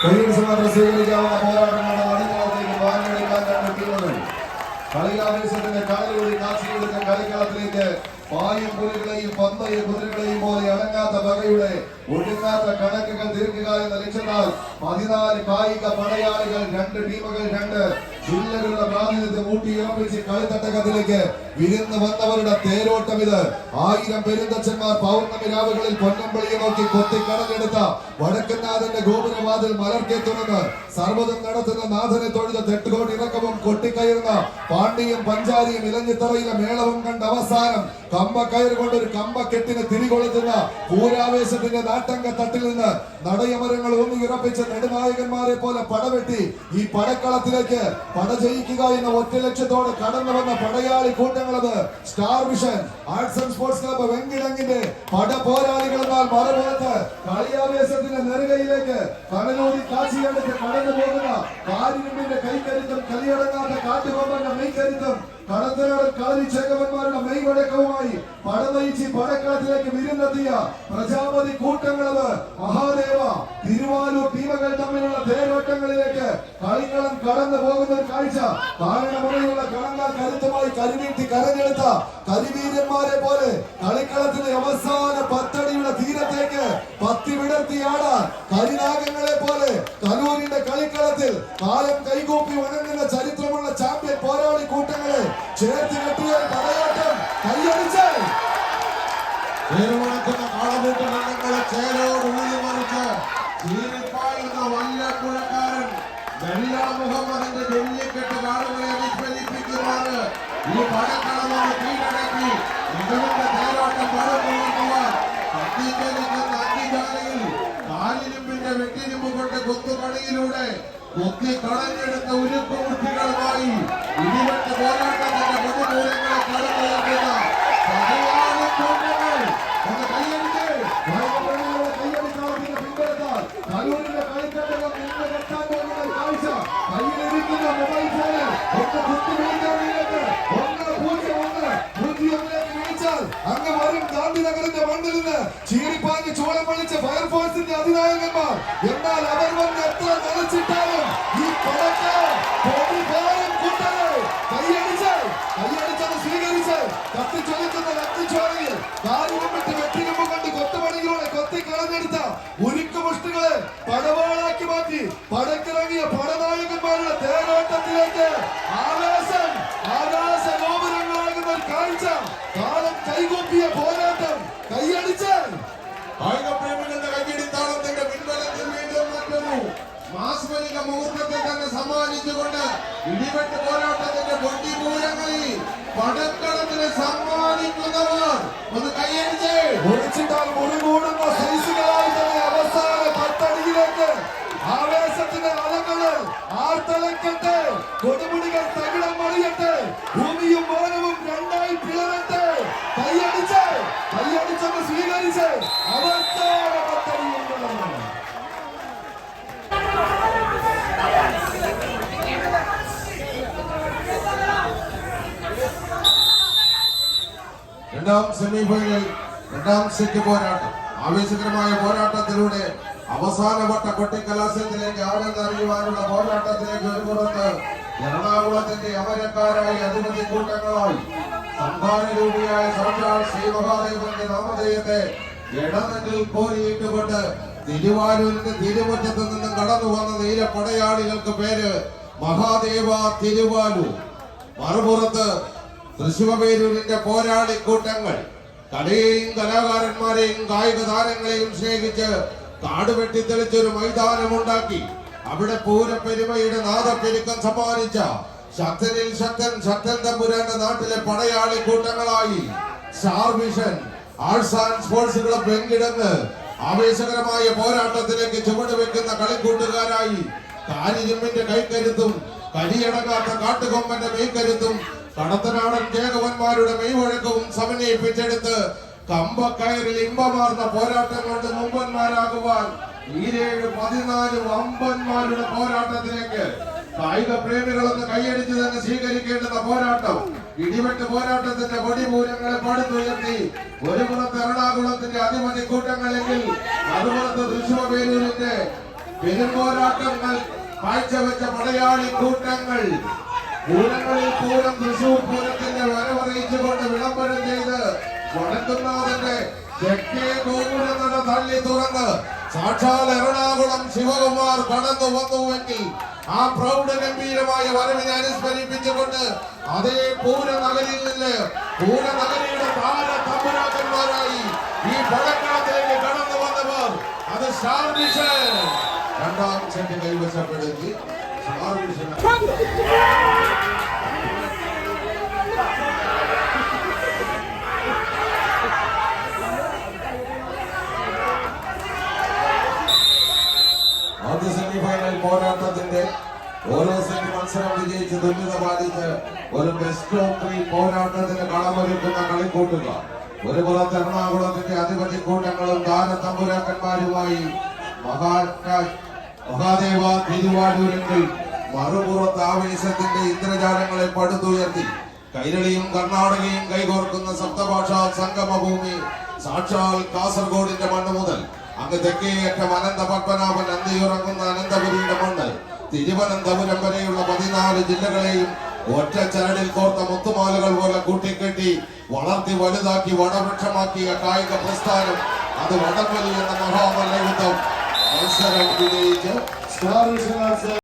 கையெழுத்து ரசிகர்களுக்காக போராட்டமான அணிகளத்தை வாங்கெடுக்காத தீவனம் களியாவேசத்தின் காலையுடைய காட்சியில் இருந்த கலைக்காலத்தில் இந்த பாயும் புலிகளையும் பந்தய குதிரைகளையும் போல அடங்காத வகையுடைய ஒடுங்காத கணக்குகள் தீர்க்குகால இந்த காய்க படையாளிகள் ரெண்டு டீமுகள் ரெண்டு ജില്ലകളുടെ പ്രാതിനിധ്യം ഊട്ടിയുറപ്പിച്ച് കളിത്തട്ടകത്തിലേക്ക് വിരുന്ന് വന്നവരുടെ തേരോട്ടം ഇത്. ആയിരം പെരുന്തച്ഛന്മാർ പൗർണമി രാവുകളിൽ പൊന്നമ്പളിയെ നോക്കി കൊത്തി കടലെടുത്ത വടക്കനാഥന്റെ ഗോപുരവാതിൽ മലർക്കെ തുറന്ന് സർവതും നടത്തുന്ന നാഥനെ തൊഴുത തെട്ടുകോട്ട് ഇറക്കവും കൊട്ടിക്കയറുന്ന പാണ്ഡിയും പഞ്ചാരിയും ഇലഞ്ഞിത്തറയിലെ മേളവും കണ്ട അവസാനം കമ്പ കയർ കൊണ്ട് ഒരു കമ്പ കെട്ടിന് തിരികൊളുത്തുന്ന പൂരാവേശത്തിന്റെ നാട്ടങ്ക തട്ടിൽ നിന്ന് നടയമരങ്ങൾ ഊന്നി ഉറപ്പിച്ച നെടുനായകന്മാരെ പോലെ പടവെട്ടി ഈ പടക്കളത്തിലേക്ക് പട ജയിക്കുക എന്ന ഒറ്റ ലക്ഷ്യത്തോടെ കടന്നു വന്ന പടയാളി കൂട്ടങ്ങളത്. Star vision arts and sports club വെങ്കിടങ്ങിന്റെ പട പോരാളികൾ എന്നാൽ മറുപുറത്ത് കളിയാവേശത്തിന്റെ നെറുകയിലേക്ക് കടലൂരി കാശിയടുത്ത് കടന്നു പോകുന്ന കാരിരുമ്പിന്റെ കൈക്കരുത്തും കലിയടങ്ങാത്ത കാട്ടുകൊമ്പന്റെ മെയ്ക്കരുത്തും കടത്തനാടൻ കളരി ചേകവന്മാരുടെ മെയ്വഴക്കവുമായി പടനയിച്ച് പടക്കളത്തിലേക്ക് വിരുന്നെത്തിയ പ്രജാപതി കൂട്ടങ്ങളത് മഹാദേവ തിരുവാലൂർ ടീമുകൾ തമ്മിലുള്ള തേരോട്ടങ്ങളിലേക്ക് കളിക്കളം കടന്നു പോകുന്ന ഒരു കാഴ്ച. കാരണമുറയുള്ള കടങ്ങൾ കരുത്തുമായി കരുനീട്ടി കരഞ്ഞെടുത്ത കരിവീരന്മാരെ പോലെ കളിക്കളത്തിന്റെ അവസാന പത്തടിയുടെ തീരത്തേക്ക് പത്തി വിടർത്തിയാണ് കരിനാഗങ്ങളെ പോലെ കലൂരിന്റെ കളിക്കളത്തിൽ കാലം കൈകൂപ്പി വണങ്ങുന്ന ചരിത്രമുള്ള ചാമ്പ്യൻ പോരാളി കൂട്ടങ്ങളെ ചേർത്ത് കെട്ടിയ ഒരു പടയോട്ടം കൈയടിച്ച്. പേരുമുണക്കുന്ന കാളകൂട്ട ബന്ധങ്ങളെ ചേരോട് ഊഴിമറിച്ച് മറിച്ച് വലിയ വല്ലപ്പുഴക്കാരൻ വെള്ള മുഹമ്മദിന്റെ ജെല്ലിക്കെട്ട് കാളുകളെ വിസ്മരിപ്പിക്കുവാന് ഈ പടക്കളമാണ് കീഴടക്കി. മികവിന്റെ തേരോട്ടം പടമുണർത്തുവാൻ കൊത്തുകളിയിലൂടെ കൊത്തി കളഞ്ഞെടുത്ത ഉരുക്കുമുട്ടികളുമായി ഇടിവെട്ട് പോരാട്ടത്തിന്റെ പൊതുമൂലങ്ങളെ കടന്നുയർത്തുന്ന പടക്കിറങ്ങിയ പടനായകന്മാരുടെ തേരോട്ടത്തിലേക്ക് ആവേശം ആകാശ ഗോപുരങ്ങളാകുന്ന ഒരു കാഴ്ച. കാലം കൈകൂപ്പിയ പോരാട്ടം. കൈയടിച്ച്. കായിക കൈയടി കയ്യടിത്താളത്തിന്റെ പിൻബലത്തിൽ വീണ്ടും മറ്റൊരു മാസ്മരിക മുഹൂർത്തത്തെ തന്നെ സമ്മാനിച്ചുകൊണ്ട് ഇടിവെട്ട് പോരാട്ടത്തിന്റെ പൊട്ടിപൂരങ്ങളിൽ പടക്കളത്തിന് സമ്മാനിക്കുന്നവർ. ഒന്ന് കൈയടിച്ച്. മുറിച്ചിട്ടാൽ കൈയടിച്ച് കൈയടിച്ചൊന്ന് സ്വീകരിച്ച് അവസാന പത്തടിയിൽ പിളർന്നു. രണ്ടാം സെമിഫൈനൽ രണ്ടാം സെറ്റ് പോരാട്ടം ആവേശകരമായ പോരാട്ടത്തിലൂടെ അവസാനവട്ട കൊട്ടിക്കലാശത്തിലേക്ക് ആരെന്ന് അറിയുവാനുള്ള പോരാട്ടത്തിലേക്ക് ഒരു പുറത്ത് എറണാകുളത്തിന്റെ അമരക്കാരായി അധിപതി കൂട്ടങ്ങളായി സംഭാനരൂപിയായ സാക്ഷാൽ ശ്രീ മഹാദേവന്റെ നാമധേയത്തെ ഇടനെറ്റിൽ കോരിയിട്ടുകൊണ്ട് തിരുവാരൂരിന്റെ തിരുവറ്റത്ത് നിന്നും കടന്നു വന്ന നീല പടയാളികൾക്ക് പേര് മഹാദേവ തിരുവാലൂർ മറുപുറത്ത് തൃശൂപേരൂരിന്റെ പോരാളി കൂട്ടങ്ങൾ കലയെയും കലാകാരന്മാരെയും കായിക താരങ്ങളെയും സ്നേഹിച്ച് കാട് വെട്ടിത്തെളിച്ചൊരു മൈതാനമുണ്ടാക്കി. അവിടെ പൂരപ്പെരുമയുടെ നാദപ്പെരുക്കം സമ്മാനിച്ച ശക്തനിൽ ശക്തൻ ശക്തൻ തമ്പുരാന്റെ നാട്ടിലെ പടയാളി കൂട്ടങ്ങളായി star arts and sports club ആവേശകരമായ പോരാട്ടത്തിലേക്ക് ചുവട് വെക്കുന്ന കളിക്കൂട്ടുകാരായി കാരിജിമ്മിന്റെ കൈക്കരുത്തും കരിയടങ്ങാത്ത കാട്ടുകൊമ്പന്റെ മെയ്ക്കരുത്തും കടത്തനാടൻ കേകവന്മാരുടെ മെയ്വഴക്കവും സമന്വയിപ്പിച്ചെടുത്ത് കമ്പക്കയറിൽ ഇമ്പമാർന്ന പോരാട്ടം കൊണ്ട് മുമ്പന്മാരാകുവാൻ ഈരേഴ് പതിനാല് വമ്പന്മാരുടെ പോരാട്ടത്തിലേക്ക് കായിക പ്രേമികളൊന്ന് കൈയടിച്ച് തന്നെ സ്വീകരിക്കേണ്ടുന്ന പോരാട്ടം ഇടിവെട്ട് പോരാട്ടത്തിന്റെ കൊടിമൂലങ്ങളെ പടുത്തുയർത്തി ഒരു പുറത്ത് എറണാകുളത്തിന്റെ അതിമതി കൂട്ടങ്ങളെങ്കിൽ അതുപോലത്തെ തൃശൂർ വേലൂരിന്റെ പെരുമ്പോരാട്ടങ്ങൾ കാഴ്ചവെച്ച പടയാളി കൂട്ടങ്ങൾ പൂരങ്ങളിൽ പൂരം തൃശൂർ പൂരത്തിന്റെ വരവറിയിച്ചുകൊണ്ട് വിളംബരം ചെയ്ത് വടക്കുന്നാഥന്റെ തള്ളി തുറന്ന് സാക്ഷാൽ എറണാകുളം ശിവകുമാർ കടന്നു വന്നുവെങ്കിൽ ആ പ്രൗഢ ഗംഭീരമായ വരവിനെ അനുസ്മരിപ്പിച്ചുകൊണ്ട് അതേ പൂരനഗരിയിൽ നിന്ന് പൂരനഗരിയുടെ താര തമ്പുരാക്കന്മാരായി ഈ പടക്കളത്തിലേക്ക് കടന്നു വന്നവർ അത് വിഷൻ രണ്ടാം സെറ്റ് കൈവശപ്പെടുത്തി വിഷൻ ആദ്യ സെമിഫൈനൽ പോരാട്ടത്തിന്റെ ഓരോ സെറ്റ് മത്സരം വിജയിച്ച് തുല്യത പാലിച്ച് ഒരു ബെസ്റ്റ് ഓഫ് ത്രീ പോരാട്ടത്തിന് കളമൊരുക്കുന്ന കളിക്കൂട്ടുക. ഒരു പുറത്ത് എറണാകുളത്തിന്റെ അധിപതി കൂട്ടങ്ങളും താരത്തമ്പുരാക്കന്മാരുമായി മഹാദേവ തിരുവാരൂരെങ്കിൽ മറുപുറത്ത് ആവേശത്തിന്റെ ഇന്ദ്രജാലങ്ങളെ പടുത്തുയർത്തി. കൈരളിയും കർണാടകയും കൈകോർക്കുന്ന സപ്തഭാഷാ സംഗമഭൂമി സാക്ഷാൽ കാസർഗോഡിന്റെ മണ്ണ് മുതൽ അങ്ങ് തെക്കേയറ്റം അനന്ത പത്മനാഭൻ അന്തിയുറങ്ങുന്ന അനന്തപുരിയുടെ മണ്ണ്. തിരുവനന്തപുരം വരെയുള്ള പതിനാല് ജില്ലകളെയും ഒറ്റ ചരടിൽ കോർത്ത മുത്തുമാലകൾ പോലെ കൂട്ടിക്കെട്ടി വളർത്തി വലുതാക്കി വടവൃക്ഷമാക്കിയ കായിക പ്രസ്ഥാനം അത് വടംവലി എന്ന മഹാമല്ലയുദ്ധം മത്സരം വിജയിച്ച്